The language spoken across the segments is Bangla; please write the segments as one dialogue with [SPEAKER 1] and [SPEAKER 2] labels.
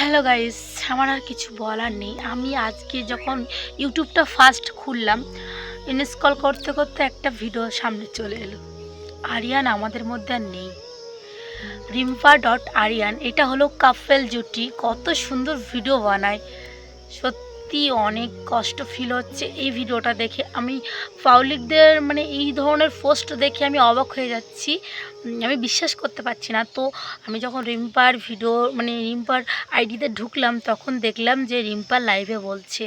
[SPEAKER 1] হ্যালো গাইস আমার আর কিছু বলার নেই। আমি আজকে যখন ইউটিউবটা ফার্স্ট খুললাম ইনস্কল করতে করতে একটা ভিডিও সামনে চলে এলো। আরিয়ান আমাদের মধ্যে আর নেই। রিম্পা ডট আরিয়ান, এটা হলো কাফেল জুটি। কত সুন্দর ভিডিও বানায়। সত্যি অনেক কষ্ট ফিল হচ্ছে এই ভিডিওটা দেখে। আমি পাবলিকদের মানে এই ধরনের পোস্ট দেখে আমি অবাক হয়ে যাচ্ছি। আমি বিশ্বাস করতে পারছি না। তো আমি যখন রিম্পার ভিডিও মানে রিম্পার আইডিতে ঢুকলাম, তখন দেখলাম যে রিম্পা লাইভে বলছে।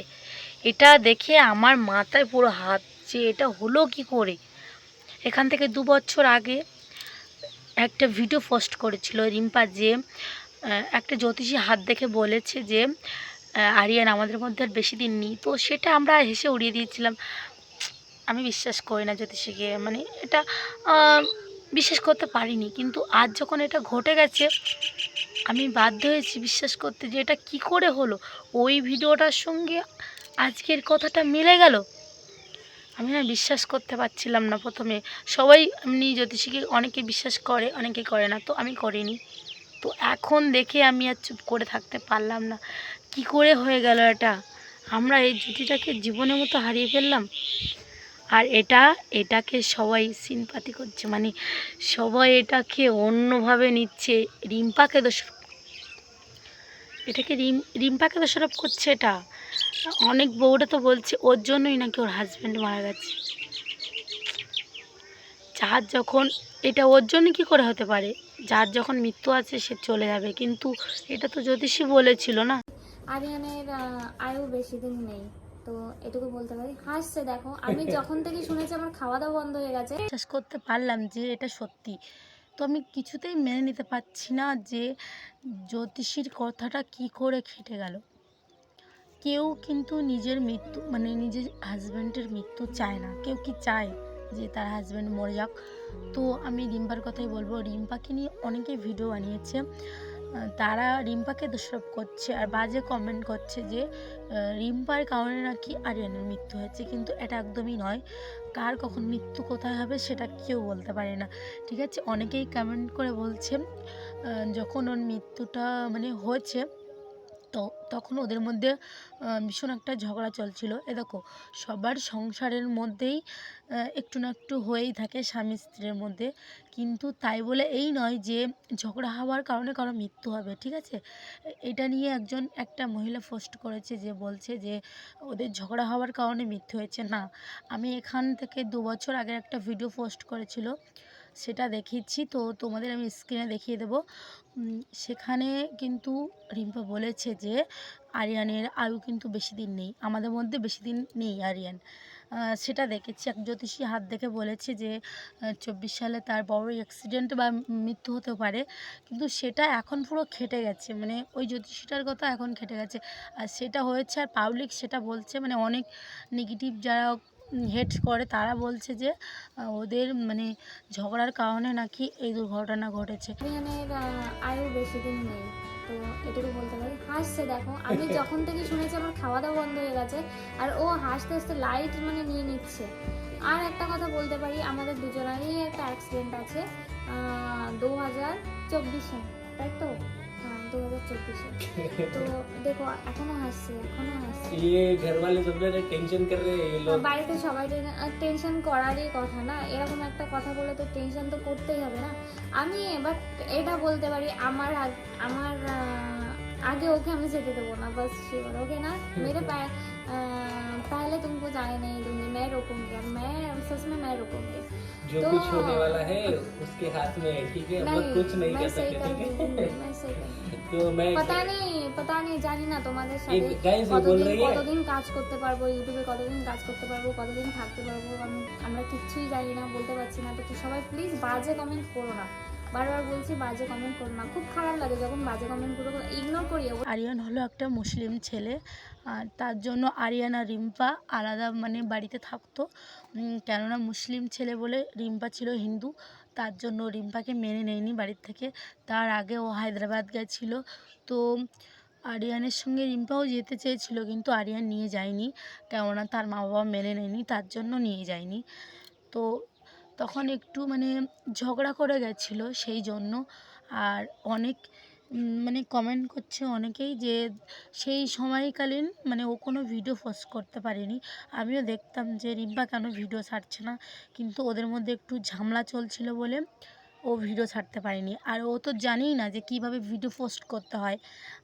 [SPEAKER 1] এটা দেখে আমার মাথায় পুরো হাত যে এটা হলো কি করে? এখান থেকে দু বছর আগে একটা ভিডিও পোস্ট করেছিল রিম্পা যে একটা জ্যোতিষী হাত দেখে বলেছে যে আরিয়ান আমাদের মধ্যে আর বেশি দিন নেই। তো সেটা আমরা হেসে উড়িয়ে দিয়েছিলাম। আমি বিশ্বাস করি না জ্যোতিষীকে মানে এটা বিশ্বাস করতে পারিনি। কিন্তু আজ যখন এটা ঘটে গেছে, আমি বাধ্য হয়েছি বিশ্বাস করতে যে এটা কি করে হলো। ওই ভিডিওটার সঙ্গে আজকের কথাটা মিলে গেল। আমি না বিশ্বাস করতে পারছিলাম না প্রথমে। সবাই এমনি জ্যোতিষীকে অনেকে বিশ্বাস করে, অনেকে করে না। তো আমি করিনি। তো এখন দেখে আমি আর চুপ করে থাকতে পারলাম না। কি করে হয়ে গেল এটা? আমরা এই জুটিটাকে জীবনের মতো হারিয়ে ফেললাম। আর এটা, এটাকে সবাই সিনপাতি করছে। মানে সবাই এটাকে অন্যভাবে নিচ্ছে। রিম্পাকে দোষারোপ এটাকে রিম, রিম্পাকে দোষারোপ করছে এটা। অনেক বউটা তো বলছে, ওর জন্যই নাকি ওর হাজব্যান্ড মারা গেছে। যার যখন এটা ওর জন্য কী করে হতে পারে? যার যখন মৃত্যু আছে সে চলে যাবে। কিন্তু এটা তো জ্যোতিষী বলেছিল না?
[SPEAKER 2] আরিয়ানের আয়ু বেশি দিন নেই। তো এটুকু বলতে পারি। হাসছে দেখো। আমি যখন থেকে শুনেছি আমার খাওয়া দাওয়া বন্ধ হয়ে গেছে।
[SPEAKER 1] বিশ্বাস করতে পারলাম যে এটা সত্যি। তো আমি কিছুতেই মেনে নিতে পারছি না যে জ্যোতিষীর কথাটা কি করে খেটে গেল। কেউ কিন্তু নিজের মৃত্যু মানে নিজের হাজব্যান্ডের মৃত্যু চায় না। কেউ কি চায় যে তার হাজব্যান্ড মরে যাক? তো আমি রিম্পার কথাই বলব। রিম্পাকে নিয়ে অনেকেই ভিডিও বানিয়েছে। তারা রিম্পাকে দোষারোপ করছে আর বাজে কমেন্ট করছে যে রিম্পার কারণে নাকি আরিয়ানের মৃত্যু হয়েছে। কিন্তু এটা একদমই নয়। কার কখন মৃত্যু কোথায় হবে সেটা কেউ বলতে পারে না। ঠিক আছে? অনেকেই কমেন্ট করে বলছে যখন ওর মৃত্যুটা মানে হয়েছে তো তখন ওদের মধ্যে ভীষণ একটা ঝগড়া চলছিল। এ দেখো, সবার সংসারের মধ্যেই একটু না একটু হয়েই থাকে স্বামী স্ত্রীর মধ্যে। কিন্তু তাই বলে এই নয় যে ঝগড়া হওয়ার কারণে কারও মৃত্যু হবে, ঠিক আছে? এটা নিয়ে একজন, একটা মহিলা পোস্ট করেছে যে বলছে যে ওদের ঝগড়া হওয়ার কারণে মৃত্যু হয়েছে। না, আমি এখান থেকে দু বছর আগে একটা ভিডিও পোস্ট করেছিল। সেটা দেখিয়েছি তো তোমাদের আমি স্ক্রিনে দেখিয়ে দেবো। সেখানে কিন্তু রিম্পা বলেছে যে, আরিয়ানের আয়ু কিন্তু বেশি দিন নেই। আমাদের মধ্যে বেশি দিন নেই আরিয়ান। সেটা দেখেছি। এক জ্যোতিষী হাত দেখে বলেছে যে চব্বিশ সালে তার বড় অ্যাক্সিডেন্ট বা মৃত্যু হতে পারে। কিন্তু সেটা এখন পুরো খেটে গেছে। মানে ওই জ্যোতিষীটার কথা এখন খেটে গেছে। আর সেটা হয়েছে আর পাবলিক সেটা বলছে। মানে অনেক নেগেটিভ যারা হেড করে তারা বলছে যে ওদের মানে ঝগড়ার কারণে নাকি এই দুর্ঘটনা ঘটেছে।
[SPEAKER 2] আহ, আয়ু বেশি দিন নেই তো এটুকু বলতে পারি। হাসছে দেখো আমি যখন থেকে শুনেছি আমার খাওয়া দাওয়া বন্ধ হয়ে গেছে আর ও হাসতে হাসতে লাইট মানে নিয়ে নিচ্ছে। আর একটা কথা বলতে পারি আমাদের দুজনেরই একটা অ্যাক্সিডেন্ট আছে দু হাজার চব্বিশে তাই তো? দু হাজার চব্বিশে তো দেখো এখনো হাসছে এখনো হাসছে
[SPEAKER 3] ये घर वाले सब लोग टेंशन कर रहे हैं ये लोग
[SPEAKER 2] বাড়িতে সবাই টেনশন করারই কথা না এরকম একটা কথা বলে তো টেনশন তো করতেই হবে না আমি এবার এটা বলতে পারি আমার আগ- আমার আহ, आगे ओके हमें जेते देवो ना बस श्योर ओके ना मेरे पा, अ, पहले तुमको जाने नहीं दूंगी मैं रोकूंगी अब मैं सच में मैं रोकूंगी
[SPEAKER 3] जो
[SPEAKER 2] तो-
[SPEAKER 3] कुछ होने वाला है उसके हाथ में है ठीक है वो कुछ नहीं
[SPEAKER 2] मैं
[SPEAKER 3] कर
[SPEAKER 2] सही कर
[SPEAKER 3] सकते
[SPEAKER 2] दूंगी मैं सही कर दूंगी।
[SPEAKER 3] तो मैं
[SPEAKER 2] पता नहीं पता नहीं জানি না তোমাদের সাথে
[SPEAKER 3] एक गाइस वो बोल
[SPEAKER 2] কতদিন
[SPEAKER 3] रही है
[SPEAKER 2] কতদিন কাজ করতে পারবো ইউটিউবে কতদিন কাজ করতে পারবো কতদিন থাকতে পারবো আমি আমরা কিচ্ছুই জানি না বলতে পারছি না তো কি সবাই প্লিজ বাজে কমেন্ট করো না বারবার বলছি, বাজে কমেন্ট করো না। খুব খারাপ লাগে যখন বাজে কমেন্ট করো ইগনোর করি।
[SPEAKER 1] আরিয়ান হলো একটা মুসলিম ছেলে, আর তার জন্য আরিয়ান আর রিম্পা আলাদা মানে বাড়িতে থাকতো। কেননা মুসলিম ছেলে বলে রিম্পা ছিল হিন্দু, তার জন্য রিম্পাকে মেনে নেয়নি বাড়ির থেকে। তার আগে ও হায়দ্রাবাদ গেছিল, তো আরিয়ানের সঙ্গে রিম্পাও যেতে চেয়েছিল, কিন্তু আরিয়ান নিয়ে যায়নি, কেননা তার মা বাবা মেনে নেয়নি, তার জন্য নিয়ে যায়নি। তো তখন একটু মানে ঝগড়া করে গেছিল সেই জন্য। আর অনেক মানে কমেন্ট করছে অনেকেই যে সেই সময়কালীন মানে ও কোনো ভিডিও পোস্ট করতে পারেনি। আমিও দেখতাম যে রিম্পা কেন ভিডিও ছাড়ছে না? কিন্তু ওদের মধ্যে একটু ঝামেলা চলছিল বলে ও ভিডিও ছাড়তে পারেনি। আর ও তো জানেই না যে কীভাবে ভিডিও পোস্ট করতে হয়।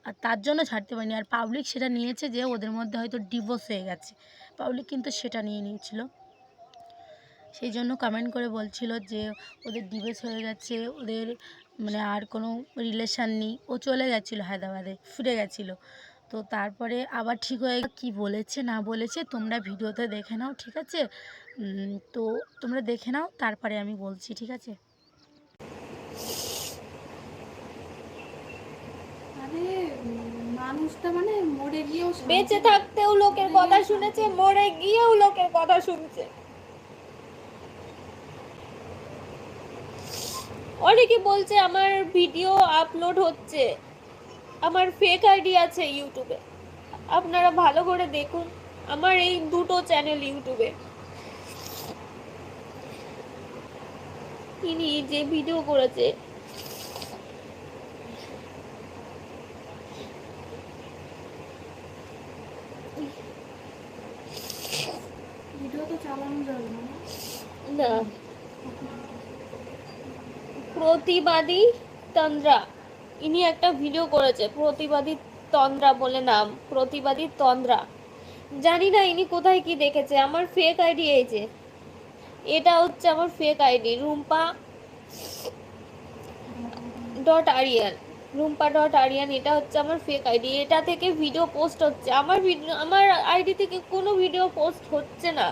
[SPEAKER 1] আর তার জন্য ছাড়তে পারেনি। আর পাবলিক সেটা নিয়েছে যে ওদের মধ্যে হয়তো ডিভোর্স হয়ে গেছে। পাবলিক কিন্তু সেটা নিয়ে নিয়েছিল। সেই জন্য কমেন্ট করে বলছিল যে ওদের ডিভোর্স হয়ে গেছে ওদের মানে আর কোনো রিলেশান নেই। ও চলে গেছিল হায়দ্রাবাদে ফিরে গেছিল। তো তারপরে আবার ঠিক হয়ে কি বলেছে না বলেছে তোমরা ভিডিওতে দেখে নাও ঠিক আছে? তো তোমরা দেখে নাও তারপরে আমি বলছি ঠিক আছে?
[SPEAKER 4] মানুষটা মানে মরে গিয়েও
[SPEAKER 5] বেঁচে থাকতেও লোকের কথা শুনেছে মরে গিয়েও লোকের কথা শুনছে। অনেকে বলছে আমার ভিডিও আপলোড হচ্ছে। আমার ফেক আইডি আছে ইউটিউবে আপনারা ভালো করে দেখুন আমার এই দুটো চ্যানেল ইউটিউবে ইনি যে ভিডিও করেছে।
[SPEAKER 4] ভিডিও তো চালানো যাবে না।
[SPEAKER 5] না। প্রতিবাদী তন্দ্রা। ইনি একটা ভিডিও করেছে, প্রতিবাদী তন্দ্রা বলে নাম, প্রতিবাদী তন্দ্রা। জানি না ইনি কোথায় কি দেখেছে, আমার ফেক আইডি এই যে। এটা হচ্ছে আমার fake ID Rumpa dot Ariyan Rumpa dot Ariyan এটা হচ্ছে আমার ফেক আইডি এটা থেকে ভিডিও পোস্ট হচ্ছে। আমার ভিডিও আমার আইডি থেকে কোনো ভিডিও পোস্ট হচ্ছে না।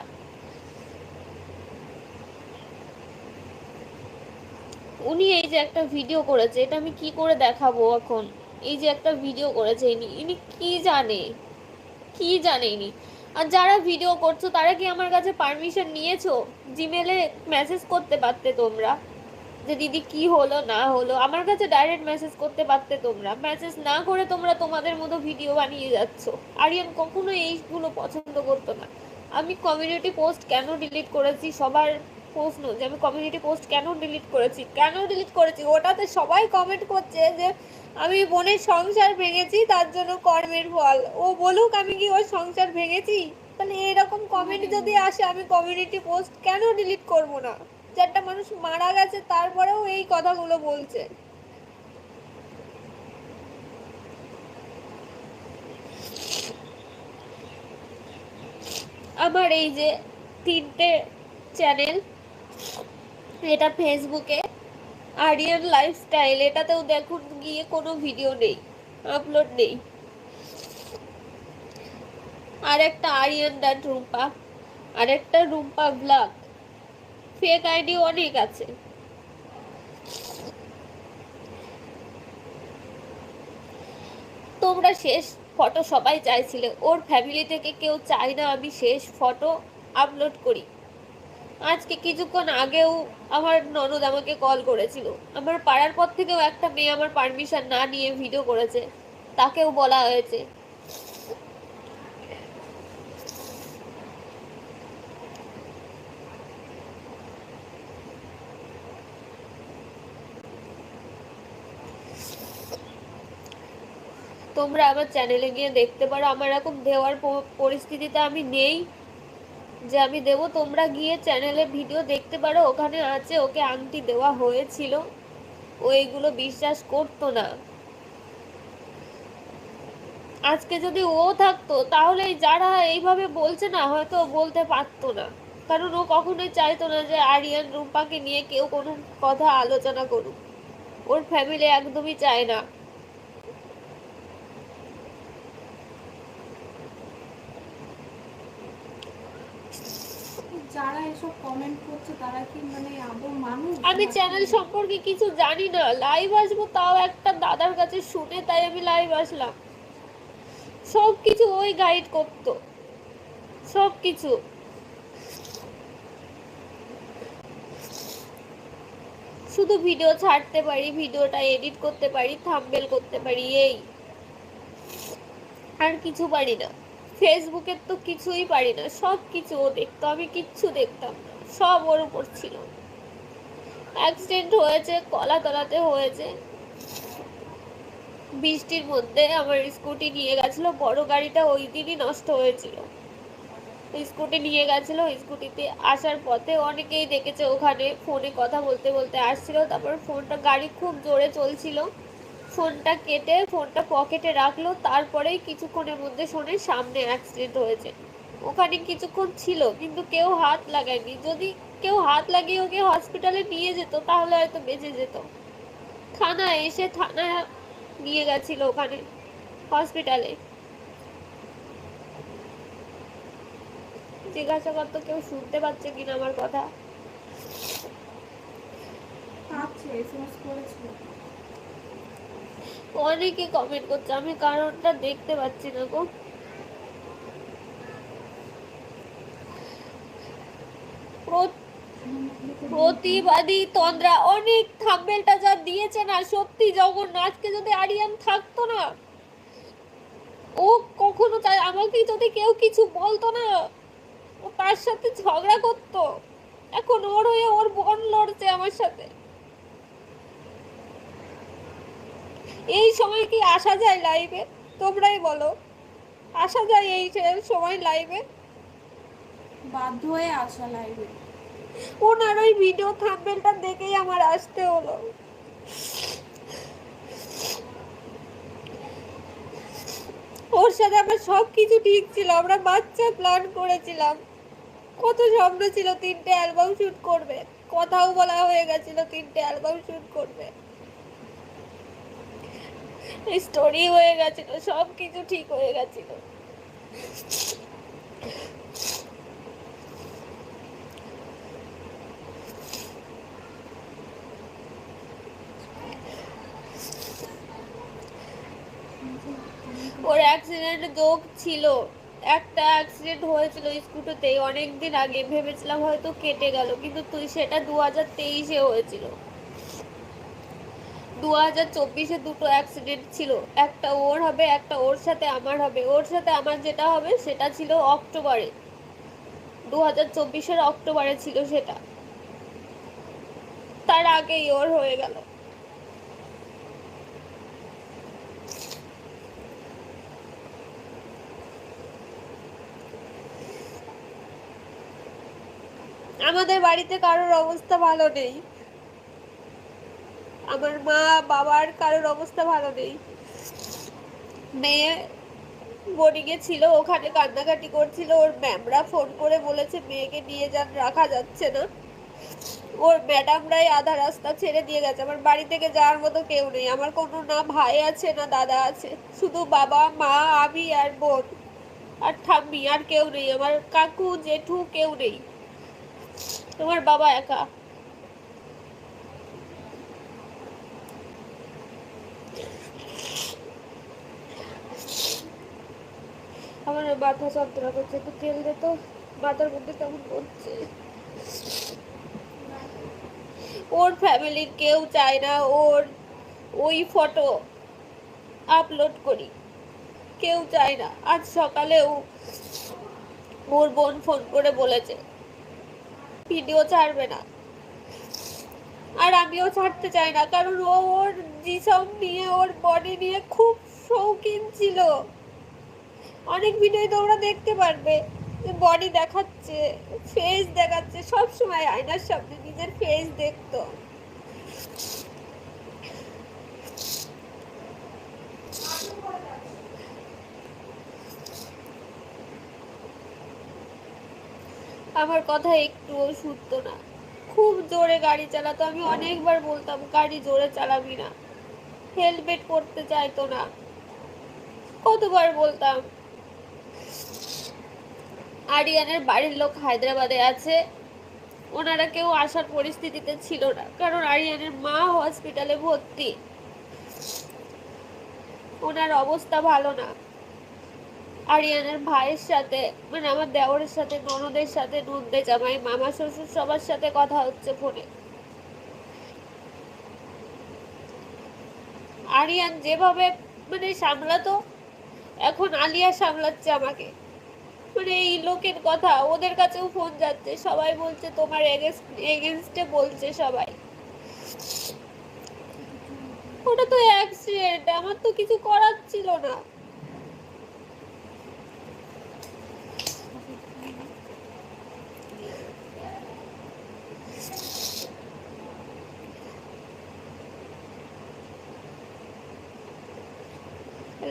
[SPEAKER 5] উনি এই যে একটা ভিডিও করেছে, এটা আমি কি করে দেখাবো এখন? এই যে একটা ভিডিও করেছে ইনি ইনি কি জানে? কি জানে ইনি? আর যারা ভিডিও করছ, তারা কি আমার কাছে পারমিশন নিয়েছো? জিমেলে মেসেজ করতে পারতে তোমরা? যে দিদি কি হলো, না হলো? আমার কাছে ডাইরেক্ট মেসেজ করতে পারতে তোমরা? মেসেজ না করে তোমরা তোমাদের মতো ভিডিও বানিয়ে যাচ্ছ। আরিয়ান কখনো এইগুলো পছন্দ করতো না। আমি কমিউনিটি পোস্ট কেন ডিলিট করেছি? সবার প্রশ্ন যে আমি কমিউনিটি পোস্ট কেন ডিলিট করেছি কেন ডিলিট করেছি ওটাতে সবাই কমেন্ট করছে যে আমি বোনের সংসার ভেঙেছি তার জন্য কর্মের ফল। ও বলুক আমি কি ওর সংসার ভেঙেছি? তাহলে এরকম কমেন্ট যদি আসে আমি কমিউনিটি পোস্ট কেন ডিলিট করব না? যে একটা মানুষ মারা গেছে তারপরেও এই কথাগুলো বলছে। আমার এই যে তিনটে চ্যানেল এটা ফেসবুকে। আরিয়ান লাইফস্টাইল এটাতেও দেখুন, গিয়ে কোনো ভিডিও নেই আপলোড নেই। আর একটা আরিয়ান ডাট রুম্পা আর একটা রুম্পা ব্লগ ফেক আইডি অনেক আছে। তোমরা শেষ ফটো সবাই চাইছিলে, ওর ফ্যামিলি থেকে কেউ চায় না আমি শেষ ফটো আপলোড করি। আজকে কিছুক্ষণ আগেও আমার ননদ আমাকে কল করেছিল। আমার পাড়ার পর থেকেও একটা মেয়ে আমার পারমিশন না নিয়ে ভিডিও করেছে। তাকেও বলা হয়েছে। তোমরা আমার চ্যানেলে গিয়ে দেখতে পারো। আমার এরকম দেওয়ার পরিস্থিতিতে আমি নেই। যে আমি দেব, তোমরা গিয়ে চ্যানেলে ভিডিও দেখতে পারো, ওখানে আছে, ওকে আংটি দেওয়া হয়েছিল। ও এগুলো বিশ্বাস করতো না। আজকে যদি ও থাকতো তাহলে যারা এইভাবে বলছে না, হয়তো বলতে পারতো না। কারণ ও কখনোই চাইতো না যে আরিয়ান, রুম্পাকে নিয়ে কেউ কোনো কথা আলোচনা করুক। ওর ফ্যামিলি একদমই চায় না।
[SPEAKER 4] যারা এসব কমেন্ট করছে, তারা কি মানে আদৌ মানুষ?
[SPEAKER 5] আমি চ্যানেল সম্পর্কে কিছু জানি না। লাইভ আসব তাও একটা দাদার কাছে শুনে তাই আমি লাইভ আসলাম। সব কিছু ওই গাইড করতো। সব কিছু শুধু ভিডিও ছাড়তে পারি ভিডিওটা এডিট করতে পারি থাম্বেল করতে পারি, এই। আর কিছু পারি না। ফেসবুকের তো কিছুই পারি না সব কিছু ও দেখতো, আমি কিচ্ছু দেখতাম সব ওর উপর ছিল। অ্যাক্সিডেন্ট হয়েছে কলাতলাতে হয়েছে। বৃষ্টির মধ্যে আমার স্কুটি নিয়ে গেছিল, বড় গাড়িটা ওই দিনই নষ্ট হয়েছিল। স্কুটি নিয়ে গেছিল, স্কুটিতে আসার পথে অনেকেই দেখেছে ওখানে, ফোনে কথা বলতে বলতে আসছিল, তারপর ফোনটা গাড়ি খুব জোরে চলছিল। ফোনটা কেটে, ফোনটা পকেটে রাখল, তারপরেই কিছুক্ষণের মধ্যে শোনে সামনে অ্যাক্সিডেন্ট হয়েছে। ওখানে কিছুক্ষণ ছিল, কিন্তু কেউ হাত লাগায়নি। যদি কেউ হাত লাগিয়ে ওকে হসপিটালে নিয়ে যেত, তাহলে হয়তো বেঁচে যেত। থানা এসে থানা নিয়ে গেছিল ওখানে হসপিটালে জিজ্ঞাসা করতো কেউ শুনতে পাচ্ছে কিনা আমার কথা।
[SPEAKER 4] করেছিল।
[SPEAKER 5] অনেকে কমেন্ট করছে, আমি কারণটা দেখতে পাচ্ছি না গো। প্রতিবাদী তন্দ্রা, অনেক থাম্বেলটা যা দিয়েছে না সত্যি জগন্নাথকে যদি আরিয়ান থাকতো না, ও কখনো তাই আমাকে যদি কেউ কিছু বলতো না, ও তার সাথে ঝগড়া করতো, এখন ওর হয়ে ওর বোন লড়ছে আমার সাথে। এই সময় কি আসা যায় লাইভে তোমরাই বলো। আসা যায় এই সময় লাইভে
[SPEAKER 4] বাধ্য হয়ে আসা লাইভে
[SPEAKER 5] ওনার ওই ভিডিও থাম্বেলটা দেখেই আমার আসতে হলো। ওর সাথে আমার সব কিছু ঠিক ছিল আমরা বাচ্চা প্ল্যান করেছিলাম। কত স্বপ্ন ছিল তিনটে অ্যালবাম শ্যুট করবে। কথাও বলা হয়ে গেছিল তিনটে অ্যালবাম শুট করবে। স্টোরি হয়ে গেছিল সব কিছু ঠিক হয়ে গেছিল। ওর অ্যাক্সিডেন্ট যোগ ছিল। একটা অ্যাক্সিডেন্ট হয়েছিল স্কুটিতে অনেক দিন আগে ভেবেছিলাম হয়তো কেটে গেল, কিন্তু তুই সেটা দু হাজার তেইশে হয়েছিল। দু হাজার চব্বিশে দুটো অ্যাক্সিডেন্ট ছিল। একটা ওর হবে, একটা ওর সাথে আমার হবে। ওর সাথে আমার যেটা হবে, সেটা ছিল অক্টোবরে। দু হাজার চব্বিশের অক্টোবরে ছিল সেটা। তার আগেই ওর হয়ে গেল। আমাদের বাড়িতে কারোর অবস্থা ভালো নেই। আমার মা, বাবার কারোর অবস্থা ভালো নেই। মেয়ে বোর্ডিংয়ে ছিল, ওখানে কান্নাকাটি করছিল, ওর ম্যামরা ফোন করে বলেছে, মেয়েকে নিয়ে যান, রাখা যাচ্ছে না। ওর ম্যাডামরাই আধা রাস্তা ছেড়ে দিয়ে গেছে। আমার বাড়ি থেকে যাওয়ার মতো কেউ নেই। আমার কোনো না ভাই আছে, না দাদা আছে। শুধু বাবা, মা, আমি আর বোন। আর ঠাম্মি, আর কেউ নেই। আমার কাকু, জেঠু কেউ নেই। তোমার বাবা একা। আমার মাথা যন্ত্রণা করছে, একটু তেল দে তো মাথার মধ্যে কেমন করছে? ওর ফ্যামিলির কেউ চায় না, ওর ওই ফটো আপলোড করি। কেউ চায় না। আজ সকালেও ওর বোন ফোন করে বলেছে ভিডিও ছাড়বে না। আর আমিও ছাড়তে চাই না, কারণ ও ওর জিসম নিয়ে, ওর বডি নিয়ে খুব শৌখিন ছিল। অনেক ভিডিও তোমরা দেখতে পারবে। বডি দেখাচ্ছে ফেস দেখাচ্ছে, সব সময় আয়নার সামনে নিজের ফেস দেখতো। আমার কথা একটুও শুনতো না। খুব জোরে গাড়ি চালাতো, আমি অনেকবার বলতাম, গাড়ি জোরে চালাবি না। হেলমেট পরতে চাইতো না। কতবার বলতাম আরিয়ানের বাড়ির লোক হায়দ্রাবাদে আছে। ওনারা কেউ আসার পরিস্থিতিতে ছিল না, কারণ আরিয়ানের মা হসপিটালে ভর্তি। ওনার অবস্থা ভালো না। আরিয়ানের ভাইয়ের সাথে মানে আমার দেওরের সাথে, ননদের সাথে, নন্দে জামাই, মামা শ্বশুর সবার সাথে কথা হচ্ছে ফোনে। আরিয়ান যেভাবে মানে সামলাতো, এখন আলিয়া সামলাচ্ছে আমাকে। মানে এই লোকের কথা, ওদের কাছেও ফোন যাচ্ছে, সবাই বলছে তোমার এগেনস্টে বলছে সবাই। ওটা তো অ্যাক্সিডেন্ট আমার তো কিছু করার ছিল না।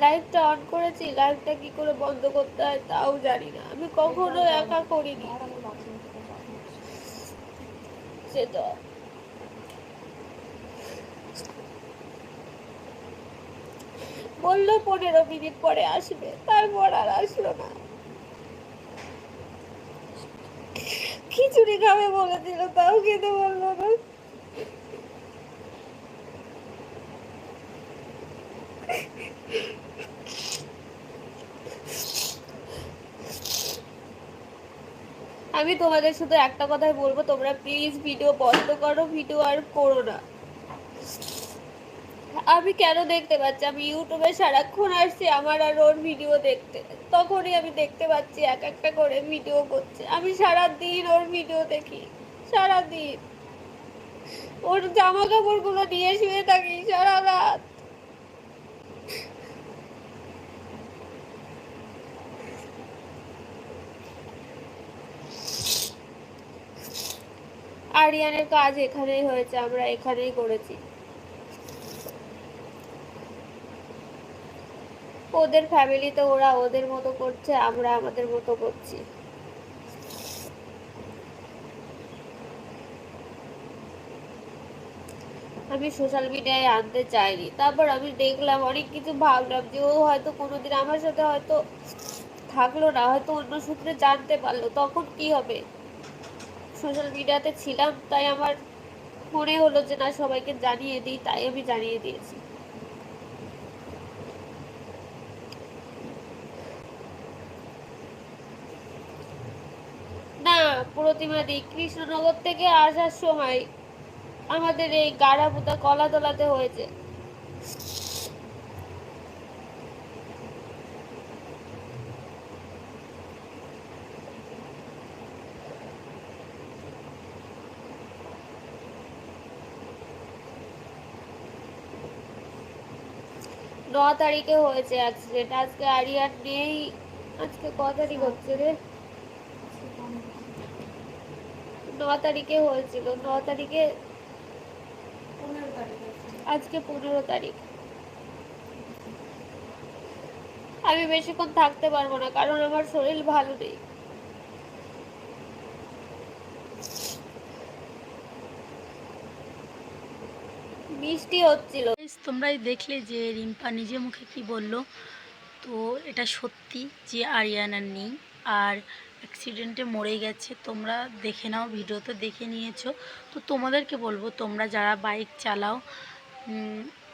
[SPEAKER 5] লাইটটা অন করেছি লাইটটা কি করে বন্ধ করতে হয় তাও জানি না। আমি কখনো একা করিনি। সেটা। বলল পনেরো মিনিট পরে আসবে, তারপর আর আসলো না। খিচুড়ি খাবে বলেছিল তাও খেতে বলল না। আমি তোমাদের শুধু একটা কথাই বলব, তোমরা প্লিজ ভিডিও বন্ধ করো ভিডিও আর করো না। আমি কেন দেখতে পাচ্ছি? আমি ইউটিউবে সারাক্ষণ আসছি, আমার আর ওর ভিডিও দেখতে। তখনই আমি দেখতে পাচ্ছি এক একটা করে ভিডিও করছে। আমি সারা দিন ওর ভিডিও দেখি সারা দিন ওর জামা কাপড়গুলো নিয়ে শুয়ে থাকি সারা রাত। আরিয়ানের কাজ এখানেই হয়েছে, আমরা এখানেই করেছি। ওদের ফ্যামিলি ফ্যামিলিতে ওরা ওদের মতো করছে, আমরা আমাদের মতো করছি। আমি সোশ্যাল মিডিয়ায় আনতে চাইনি। তারপর আমি দেখলাম অনেক কিছু ভাবলাম যে ও হয়তো কোনোদিন আমার সাথে হয়তো থাকল না, হয়তো অন্য সূত্রে জানতে পারল, তখন কি হবে? সোশ্যাল মিডিয়াতে ছিলাম, তাই আমার মনে হলো যে না, সবাইকে জানিয়ে দিই, তাই আমি জানিয়ে দিয়েছি। না, প্রতিমা দি, কৃষ্ণনগর থেকে আসার সময় আমাদের এই গাড়াপুতা কলাতলাতে হয়েছে। ন তারিখে হয়েছে অ্যাক্সিডেন্ট আজকে আরিয়ার নেই। আজকে ক তারিখ হচ্ছে রে? ন তারিখে হয়েছিল। ন তারিখে আজকে পনেরো তারিখ। আমি বেশিক্ষণ থাকতে পারব না, কারণ আমার শরীর ভালো নেই। বৃষ্টি হচ্ছিল।
[SPEAKER 1] তোমরাই দেখলে যে রিম্পা নিজে মুখে কি বলল। তো এটা সত্যি যে আরিয়ানার নেই, আর অ্যাক্সিডেন্টে মরে গেছে, তোমরা দেখে নাও ভিডিওতে দেখে নিয়েছো। তো তোমাদেরকে বলব, তোমরা যারা বাইক চালাও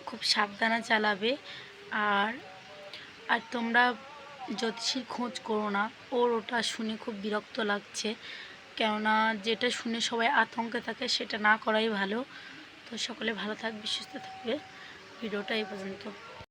[SPEAKER 1] খুব সাবধানে চালাবে। আর আর তোমরা জ্যোতিষীর খোঁজ করো না, ওর ওটা শুনে খুব বিরক্ত লাগছে। কেননা যেটা শুনে সবাই আতঙ্কে থাকে, সেটা না করাই ভালো। তো সকলে ভালো থাকবে সুস্থ থাকবে। ভিডিওটা এই পর্যন্ত।